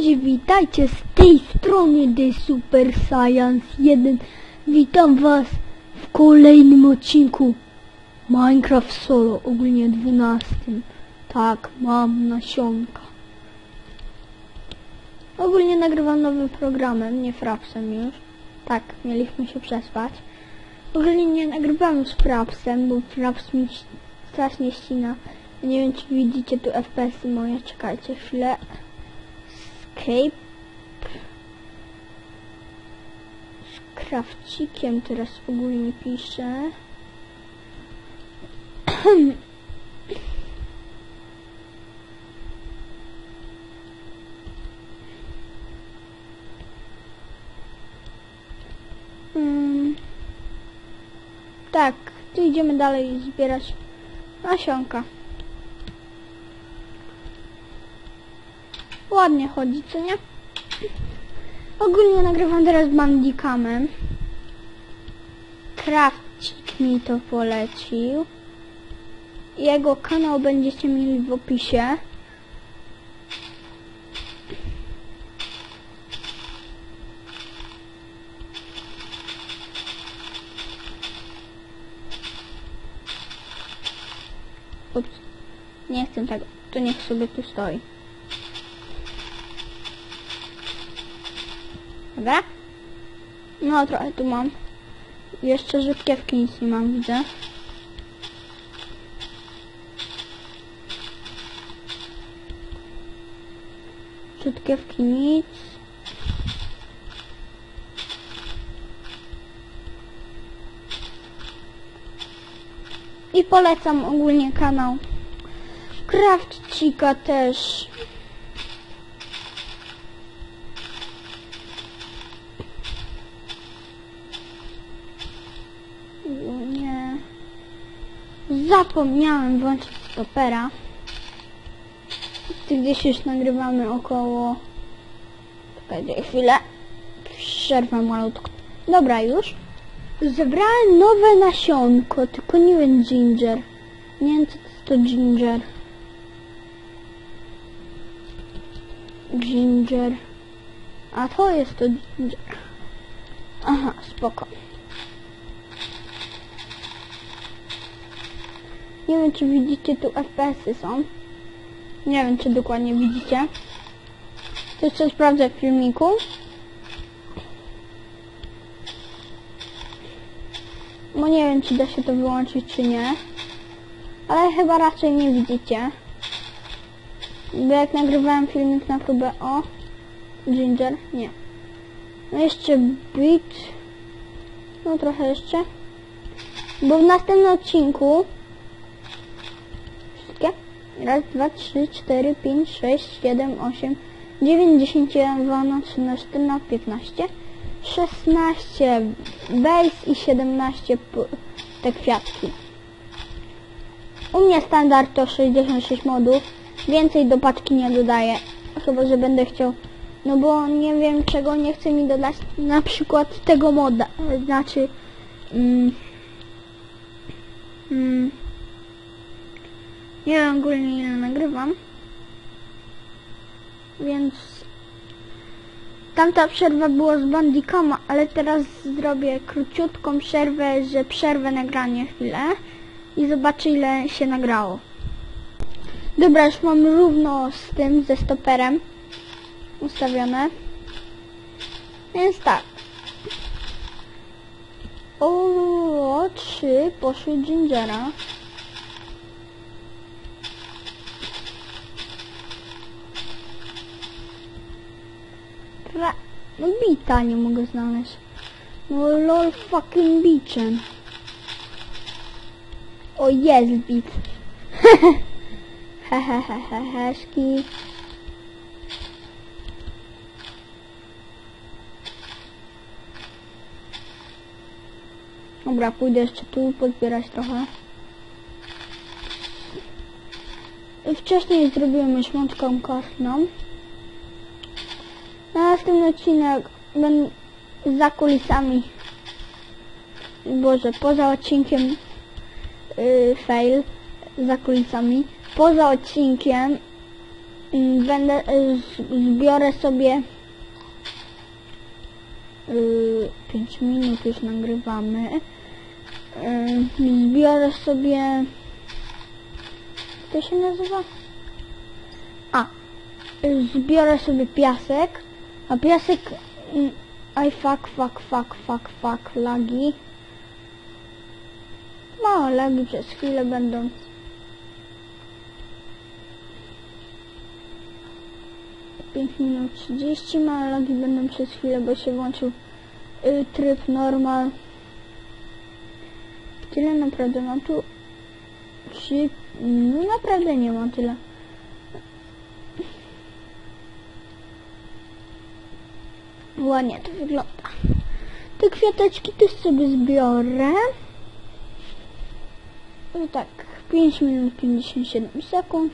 Cześć, witajcie z tej strony The Super Science 1. Witam was w kolejnym odcinku Minecraft Solo, ogólnie 12. Tak, mam nasionka. Ogólnie nagrywam nowym programem, nie Frapsem już. Tak, mieliśmy się przespać. Ogólnie nie nagrywam z Frapsem, bo Fraps mi strasznie ścina. Nie wiem, czy widzicie tu FPS-y moje. Czekajcie chwilę. Escape. Z krawcikiem teraz ogólnie piszę. Mm. Tak, tu idziemy dalej zbierać nasionka. Ładnie chodzi, co nie? Ogólnie nagrywam teraz z Bandicamem. Krawcik mi to polecił. Jego kanał będziecie mieli w opisie. Ups. Nie chcę tego. To niech sobie tu stoi. Dobra? No trochę tu mam. Jeszcze rzutkiewki nic nie mam, widzę. Rzutkiewki nic. I polecam ogólnie kanał Krawcika też. Nie. Zapomniałem włączyć stopera. Gdzieś już nagrywamy około... Czekajcie chwilę. Przerwę malutko. Dobra już. Zebrałem nowe nasionko, tylko nie wiem ginger. Nie wiem co to ginger. Ginger. A to jest to ginger. Aha, spoko. Nie wiem, czy widzicie, tu FPS-y są. Nie wiem, czy dokładnie widzicie. To jeszcze sprawdzę w filmiku. Bo nie wiem, czy da się to wyłączyć, czy nie. Ale chyba raczej nie widzicie. Bo jak nagrywałem filmik na próbę o Ginger, nie. No jeszcze Beat. No trochę jeszcze. Bo w następnym odcinku. Raz, dwa, trzy, cztery, pięć, sześć, siedem, osiem, dziewięć, dziesięć, jeden, dwa, trzynaście, czternaście, piętnaście, szesnaście base i siedemnaście te kwiatki. U mnie standard to 66 modów. Więcej do paczki nie dodaję. Chyba, że będę chciał. No bo nie wiem czego nie chce mi dodać. Na przykład tego moda. Znaczy... Mm, mm, wiem ogólnie ile nagrywam. Więc tamta przerwa była z Bandicama, ale teraz zrobię króciutką przerwę, że przerwę nagranie chwilę i zobaczę ile się nagrało. Dobra, już mam równo z tym, ze stoperem ustawione. Więc tak. O, trzy poszły Gingera. No bita nie mogę znaleźć. No lol fucking biczem. O jest bit. Heheheheheszki. Dobra, pójdę jeszcze tu pozbierać trochę. Wcześniej zrobiłem już mączką kośną. Na następny odcinek będę za kulisami. Boże, poza odcinkiem yy, fail za kulisami. Poza odcinkiem Mm, Będę, y, zbiorę sobie 5 minut już nagrywamy. Y, Zbiorę sobie to się nazywa? A, y, zbiorę sobie piasek, a piasek mm, aj fuck, fuck, fuck, fuck, fuck, lagi. Małe lagi przez chwilę będą. Pięć minut 30 małe lagi będą przez chwilę, bo się włączył y, tryb normal. Tyle naprawdę mam tu trzy, no naprawdę nie mam tyle. Ładnie to wygląda. Te kwiateczki też sobie zbiorę. I tak, 5 minut 57 sekund.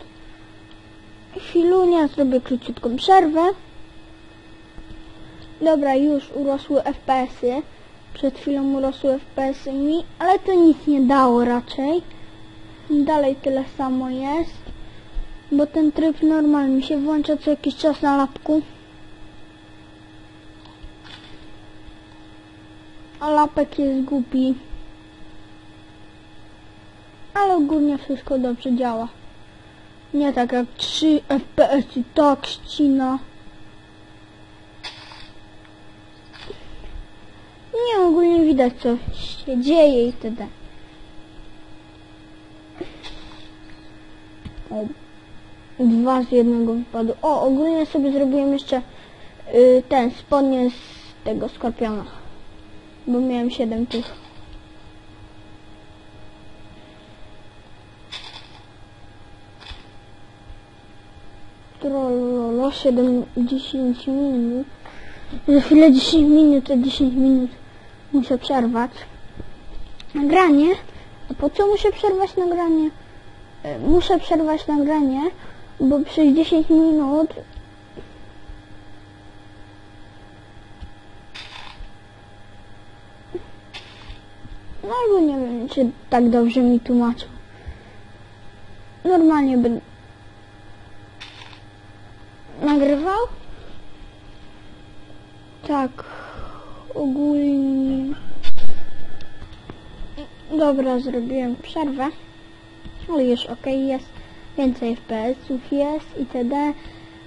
Chwilunia, zrobię króciutką przerwę. Dobra, już urosły FPS-y. Przed chwilą urosły FPS-y mi, ale to nic nie dało raczej. Dalej tyle samo jest. Bo ten tryb normal mi się włącza co jakiś czas na lapku. A lapek jest głupi. Ale ogólnie wszystko dobrze działa. Nie tak jak 3 FPS i tak ścina. Nie, ogólnie widać co się dzieje i wtedy. O, dwa z jednego wypadu. O, ogólnie sobie zrobiłem jeszcze y, ten spodnie z tego skorpiona. Bo miałem 7 tych. Trollolo, 7, 10 minut. Za chwilę 10 minut, a 10 minut muszę przerwać. Nagranie? A po co muszę przerwać nagranie? E, Muszę przerwać nagranie, bo przez 10 minut No albo nie czy tak dobrze mi tłumaczył. Normalnie bym nagrywał. Tak, ogólnie. Dobra, zrobiłem przerwę. Ale już ok jest. Więcej FPS-ów jest itd.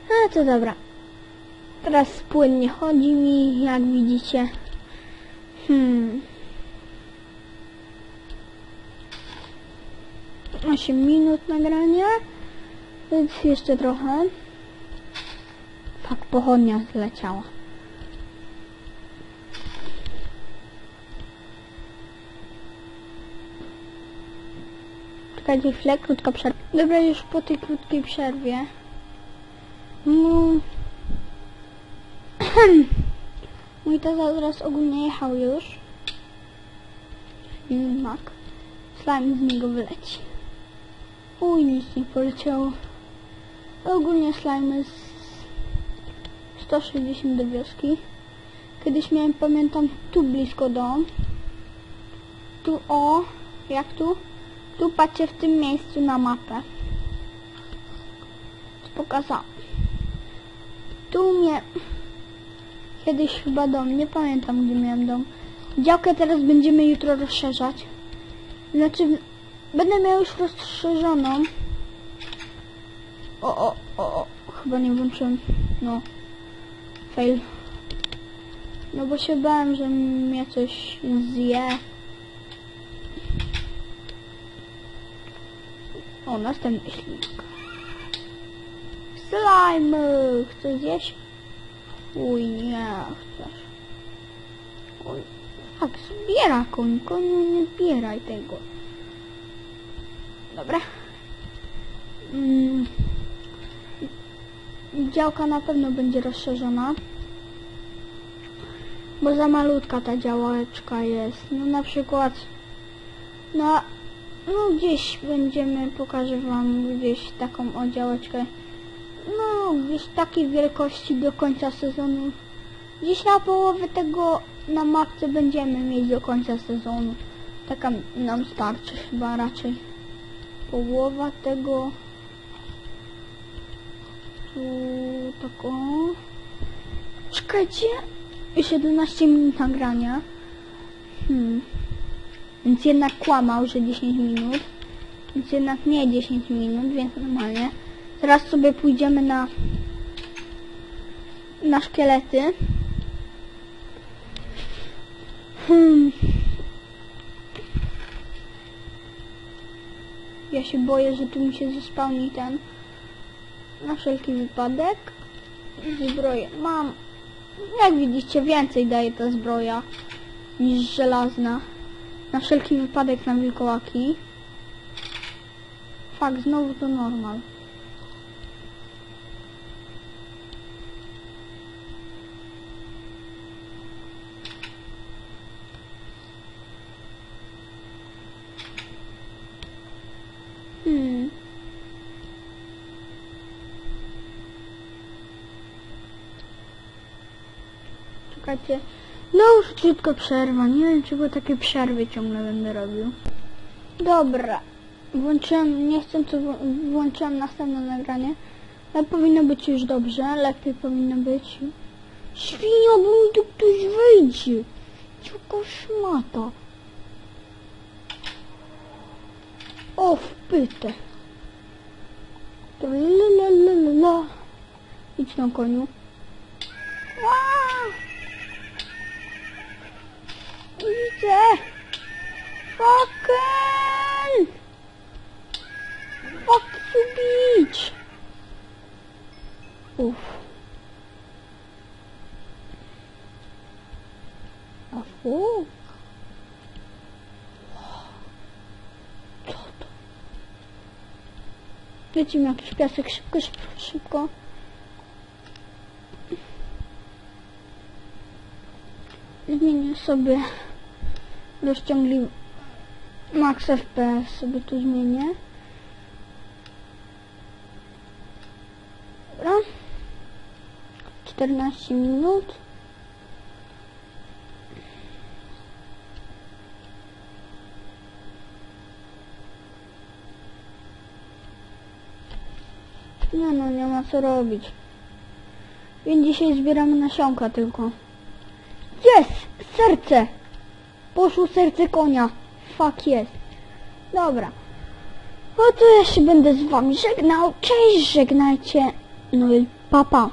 A to dobra. Teraz płynnie chodzi mi, jak widzicie. Hmm. 8 minut nagrania. Więc jeszcze trochę. Tak, pochodnia zleciała. Czekajcie chwilę, krótka przerwa. Dobra, już po tej krótkiej przerwie. No... Mój tata zaraz ogólnie jechał już. Mak. Slime z niego wyleci. Uj, nic nie poleciało. Ogólnie slime z 160 do wioski. Kiedyś miałem, pamiętam, tu blisko dom. Tu o, jak tu? Tu patrzę w tym miejscu na mapę. Pokazałam. Tu mnie... Kiedyś chyba dom, nie pamiętam gdzie miałem dom. Działkę teraz będziemy jutro rozszerzać. Znaczy, będę miał już rozszerzoną. O, o, o, o, chyba nie włączyłem. No, fail. No bo się bałem, że mnie coś zje. O, następny ślimak. Slime! Chcesz zjeść? Uj, nie chcesz. Oj, tak, zbiera koń, koniu nie zbieraj tego. Dobra. Mm. Działka na pewno będzie rozszerzona. Bo za malutka ta działeczka jest. No na przykład no, no gdzieś będziemy, pokażę wam gdzieś taką o działeczkę. No gdzieś takiej wielkości do końca sezonu. Gdzieś na połowę tego na mapce będziemy mieć do końca sezonu. Taka nam starczy chyba raczej. Połowa tego Tu tak o. Czekajcie. 17 minut nagrania. Hmm. Więc jednak kłamał, że 10 minut. Więc jednak nie 10 minut, więc normalnie. Teraz sobie pójdziemy na na szkielety. Hmm. Ja się boję, że tu mi się zespałni ten na wszelki wypadek. Zbroję mam. Jak widzicie, więcej daje ta zbroja niż żelazna. Na wszelki wypadek na wilkołaki. Fakt, znowu to normal. Hmm. Czekajcie. No już krótko przerwa. Nie wiem, czego takie przerwy ciągle będę robił. Dobra. Włączyłem, nie chcę co włączyłem następne nagranie. Ale powinno być już dobrze. Lepiej powinno być. Świnio, bo mi tu ktoś wyjdzie. Jaka szmata. O, w pytę. Tralalala. Idź na koniu. Wow! Widzę! Fucking! Fuck you, bitch! Uff. A fu? Co to? Lecimy jakiś piasek, szybko, szybko, szybko. Zmienię sobie rozciągli max FPS sobie tu zmienię. Dobra. 14 minut. Nie no, nie ma co robić. Więc dzisiaj zbieramy nasionka tylko. Jest! Serce! Poszło serce konia. Fuck jest. Dobra. No to ja się będę z wami żegnał. Cześć, żegnajcie. No i papa.